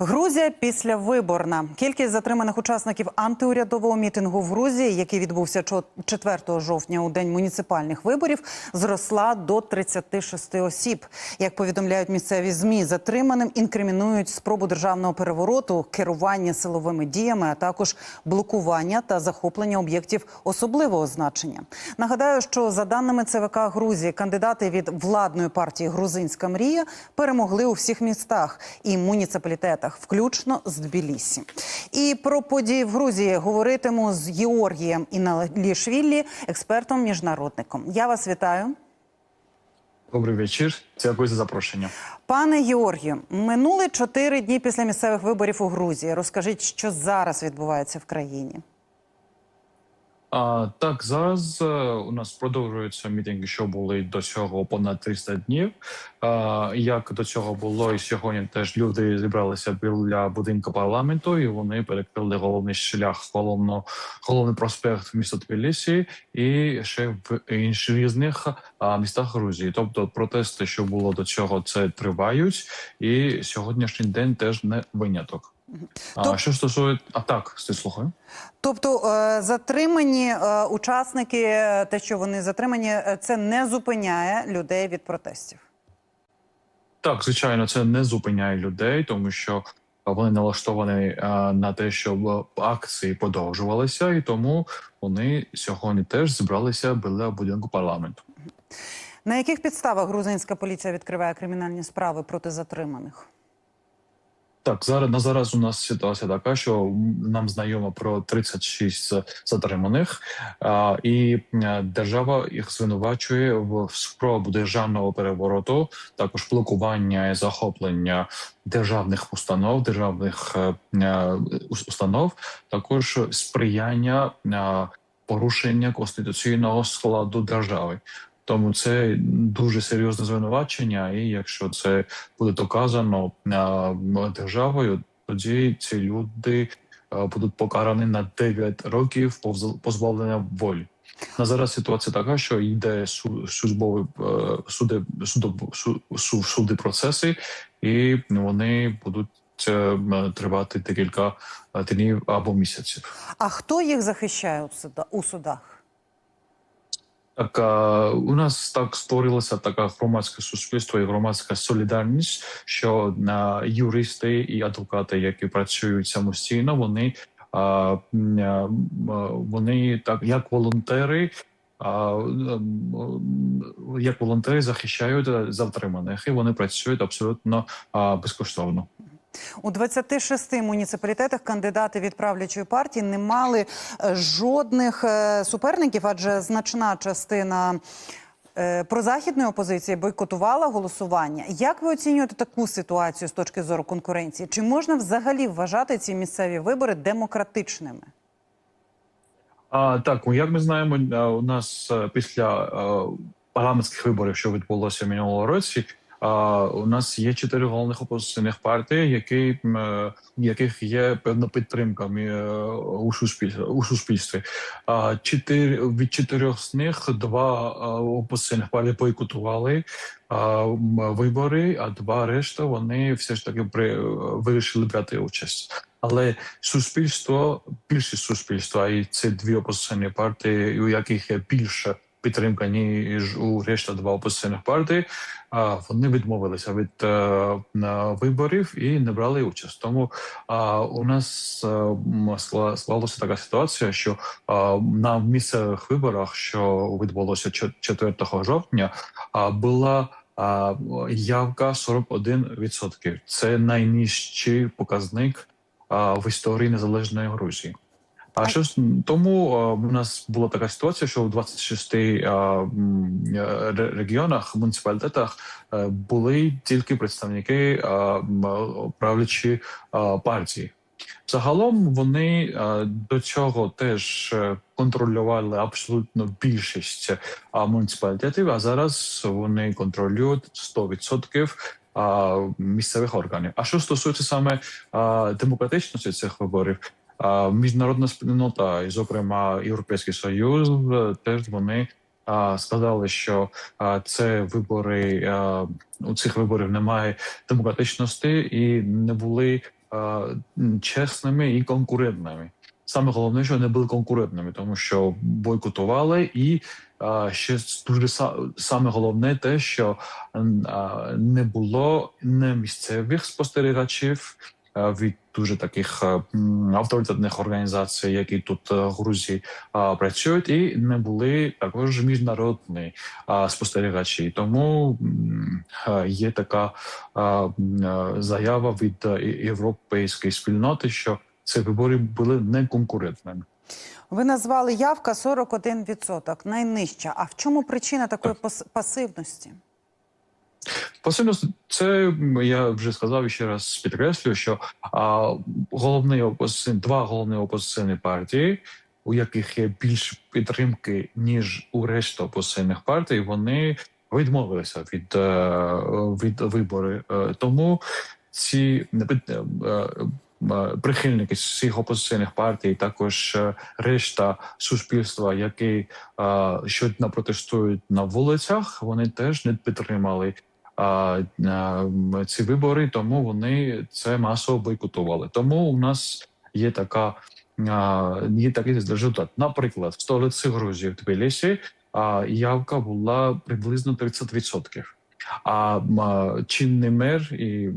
Грузія післявиборна. Кількість затриманих учасників антиурядового мітингу в Грузії, який відбувся чо- 4 жовтня у день муніципальних виборів, зросла до 36 осіб. Як повідомляють місцеві змі, затриманим інкримінують спробу державного перевороту, керування силовими діями, а також блокування та захоплення об'єктів особливого значення. Нагадаю, що за даними ЦВК Грузії, кандидати від владної партії Грузинська мрія перемогли у всіх містах і муніципалітетах, включно з Тбілісі. І про події в Грузії говоритиму з Георгієм Іналішвілі, експертом міжнародником. Я вас вітаю. Добрий вечір. Дякую за запрошення. Пане Георгію, минули чотири дні після місцевих виборів у Грузії. Розкажіть, що зараз відбувається в країні. А, так, зараз е, у нас продовжуються мітинги, що були до цього понад 300 днів. А, як до цього було, і сьогодні теж люди зібралися біля будинку парламенту, і вони перекрили головний шлях, головно, головний проспект міста Тбілісі і ще в інших різних містах Грузії. Тобто протести, що було до цього, це тривають, і сьогоднішній день теж не виняток. А Тоб- що стосується а так, ти слухаю. Тобто е, затримані е, учасники, е, те, що вони затримані, це не зупиняє людей від протестів. Так, звичайно, це не зупиняє людей, тому що вони налаштовані на те, щоб акції продовжувалися, і тому вони сьогодні теж зібралися біля будинку парламенту. На яких підставах грузинська поліція відкриває кримінальні справи проти затриманих? Так, зараз на зараз у нас ситуація така, що нам знайомо про 36 затриманих, а, і держава їх звинувачує в спробу державного перевороту, також блокування і захоплення державних установ, державних е, е, установ, також сприяння порушення конституційного складу держави. Тому це дуже серйозне звинувачення, і якщо це буде доказано державою, тоді ці люди будуть покарані на 9 років позбавлення волі. На зараз ситуація така, що йде службові е, суди, судоб- су- су- суди процеси, і вони будуть е, тривати декілька е, днів або місяців. А хто їх захищає у судах? Так, у нас так створилося така громадське суспільство і громадська солідарність, що на юристи і адвокати, які працюють самостійно, вони вони так як волонтери. Як волонтери захищають затриманих, і вони працюють абсолютно безкоштовно. У 26 муніципалітетах кандидати від правлячої партії не мали е, жодних е, суперників, адже значна частина е, прозахідної опозиції бойкотувала голосування. Як ви оцінюєте таку ситуацію з точки зору конкуренції? Чи можна взагалі вважати ці місцеві вибори демократичними? А так, ну, як ми знаємо, у нас після парламентських виборів, що відбулося минулого році, у нас є чотири головних опозиційних партії, які е, яких є певна підтримка е, у суспільстві у суспільстві. А чотири від чотирьох з них два е, опозиційних партії бойкотували вибори, а два решта вони все ж таки при вирішили брати участь. Але суспільство, більшість суспільства, і це дві опозиційні партії, у яких є більша підтримка ніж у решта два опозиційних партії, а вони відмовилися від е, виборів і не брали участь. Тому у нас е, скла- склалася така ситуація, що на місцевих виборах, що відбулося 4 жовтня, а, була явка 41%. Це найнижчий показник в історії незалежної Грузії. А що ж тому у нас була така ситуація, що в 26 а, м, е, ре- регіонах, муніципалітетах е, були тільки представники правлячі партії. Загалом вони до цього теж е, контролювали абсолютно більшість муніципалітетів, а зараз вони контролюють 100% а, місцевих органів. А що стосується саме демократичності цих виборів, міжнародна спільнота, і, зокрема, Європейський Союз, е, теж вони сказали, що це вибори у цих виборів немає демократичності і не були чесними і конкурентними. Саме головне, що не були конкурентними, тому що бойкотували, і е, ще дуже са- саме головне те, що е, не було не місцевих спостерігачів від дуже таких е, авторитетних організацій, які тут е, в Грузії е, працюють, і не були також міжнародні е, спостерігачі. Тому е, є така е, е, заява від е, європейської спільноти, що ці вибори були неконкурентними. Ви назвали явка 41%, найнижча. А в чому причина такої пас- пасивності? Посильно це я вже сказав і ще раз підкреслюю, що а, головний опозиційний, два головні опозиційні партії, у яких є більш підтримки ніж у решті опозиційних партій, вони відмовилися від, е, від вибори. Е, Тому ці е, прихильники всіх опозиційних партій, також решта суспільства, які щодня протестують на вулицях, вони теж не підтримали ці вибори, тому вони це масово бойкотували. Тому у нас є така є такий результат. Наприклад, в столиці Грузії в Тбілісі явка була приблизно 30%. А чинний мер і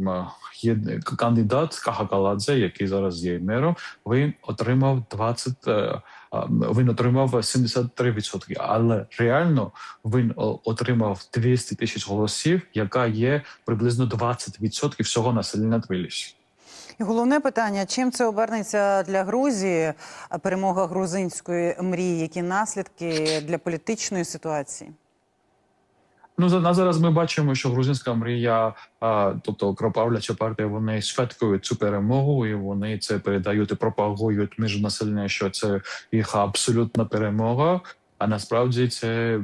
кандидат Кахакаладзе, який зараз є мером, він отримав 20, е, він отримав 73%. Але реально він отримав 200 тисяч голосів, яка є приблизно 20% всього населення Тбілісі. І головне питання: чим це обернеться для Грузії, перемога грузинської мрії? Які наслідки для політичної ситуації? Ну на зараз ми бачимо, що грузинська мрія, а, тобто кропавляча партія, вони святкують цю перемогу, і вони це передають і пропагують між населення, що це їх абсолютна перемога. А насправді це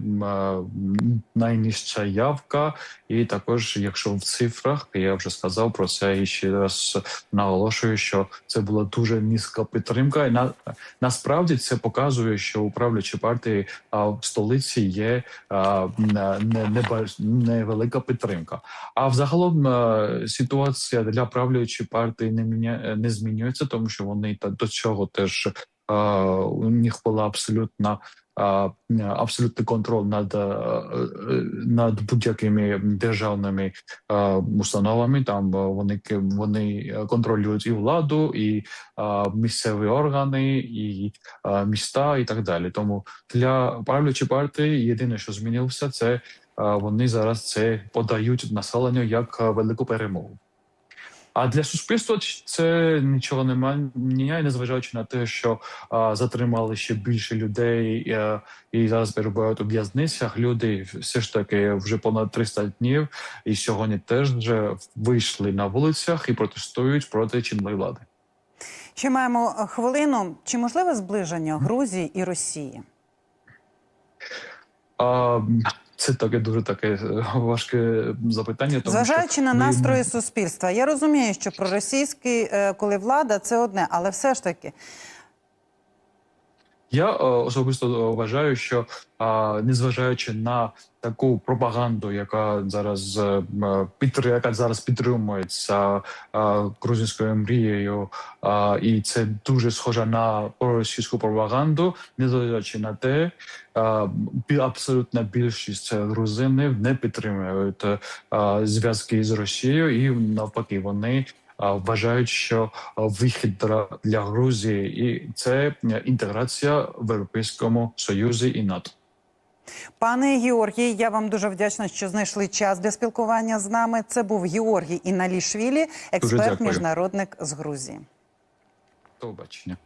найнижча явка, і також, якщо в цифрах, я вже сказав про це і ще раз наголошую, що це була дуже низька підтримка. І на насправді це показує, що управлячі партії в столиці є невелика підтримка. А взагалом ситуація для правлячої партії не міня не змінюється, тому що вони та до цього теж у них була абсолютна. Абсолютний контроль над, е, е, над будь-якими державними е, установами. Там вони вони контролюють і владу, і місцеві органи, і міста, і так далі. Тому для правлячої партії єдине, що змінилося, це вони зараз це подають населенню як велику перемогу. А для суспільства це нічого не міняє, незважаючи на те, що а, затримали ще більше людей а, і зараз перебувають у в'язницях. Люди все ж таки вже понад 300 днів, і сьогодні теж вже вийшли на вулицях і протестують проти чинної влади. Ще маємо е, хвилину. Чи можливе зближення Грузії і Росії? А, це таке дуже таке е, важке запитання. Тому Зважаючи що на ми- настрої суспільства, я розумію, що проросійський, е, коли влада, це одне, але все ж таки Я е, особисто е, вважаю, що незважаючи на таку пропаганду, яка зараз е, підтри- яка зараз підтримується грузинською мрією, і це дуже схоже на проросійську пропаганду, незважаючи на те, абсолютна більшість грузинів не підтримують зв'язки з Росією, і навпаки, вони вважають, що вихід для- Грузії і це е, інтеграція в Європейському Союзі і НАТО. Пане Георгій, я вам дуже вдячна, що знайшли час для спілкування з нами. Це був Георгій Іналішвілі, експерт, міжнародник з Грузії. До побачення.